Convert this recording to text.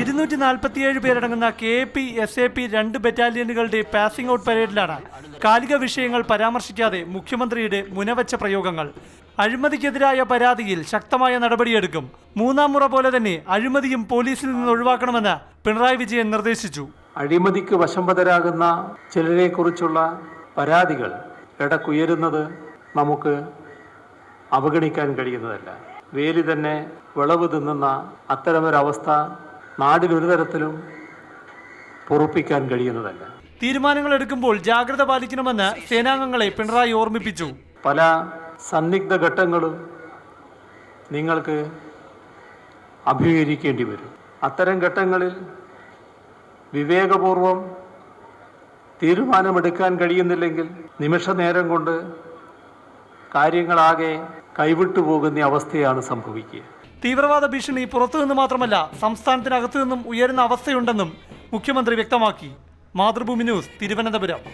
ഇരുന്നൂറ്റി നാൽപ്പത്തിയേഴ് പേരടങ്ങുന്ന K P S A P രണ്ട് ബറ്റാലിയനുകളുടെ പാസിംഗ് ഔട്ട് പരേഡിലാണ് കാലിക വിഷയങ്ങൾ പരാമർശിക്കാതെ മുഖ്യമന്ത്രിയുടെ മുനവച്ച പ്രയോഗങ്ങൾ. അഴിമതിക്കെതിരായ പരാതിയിൽ ശക്തമായ നടപടിയെടുക്കും. മൂന്നാം മുറ പോലെ തന്നെ അഴിമതിയും പോലീസിൽ നിന്ന് ഒഴിവാക്കണമെന്ന് പിണറായി വിജയൻ നിർദ്ദേശിച്ചു. അഴിമതിക്ക് വശംവദരാകുന്ന ചിലരെക്കുറിച്ചുള്ള പരാതികൾ ഇടക്കുയരുന്നത് നമുക്ക് അവഗണിക്കാൻ കഴിയുന്നതല്ല. വേലി തന്നെ വിളവ് തിന്നുന്ന അത്തരമൊരവസ്ഥ നാടിനൊരു തരത്തിലും പൊറുപ്പിക്കാൻ കഴിയുന്നതല്ല. തീരുമാനങ്ങൾ എടുക്കുമ്പോൾ ജാഗ്രത പാലിക്കണമെന്ന് സേനാംഗങ്ങളെ പിണറായി ഓർമ്മിപ്പിച്ചു. പല സന്നിഗ്ധ ഘട്ടങ്ങളും നിങ്ങൾക്ക് അഭിമുഖീകരിക്കേണ്ടി വരും. അത്തരം ഘട്ടങ്ങളിൽ വിവേകപൂർവം തീരുമാനമെടുക്കാൻ കഴിയുന്നില്ലെങ്കിൽ നിമിഷ നേരം കൊണ്ട് കാര്യങ്ങളാകെ കൈവിട്ടു പോകുന്ന അവസ്ഥയാണ് സംഭവിക്കുക. തീവ്രവാദ ഭീഷണി പുറത്തുനിന്ന് മാത്രമല്ല സംസ്ഥാനത്തിനകത്തു നിന്നും ഉയരുന്ന അവസ്ഥയുണ്ടെന്നും മുഖ്യമന്ത്രി വ്യക്തമാക്കി. മാതൃഭൂമി ന്യൂസ് തിരുവനന്തപുരം.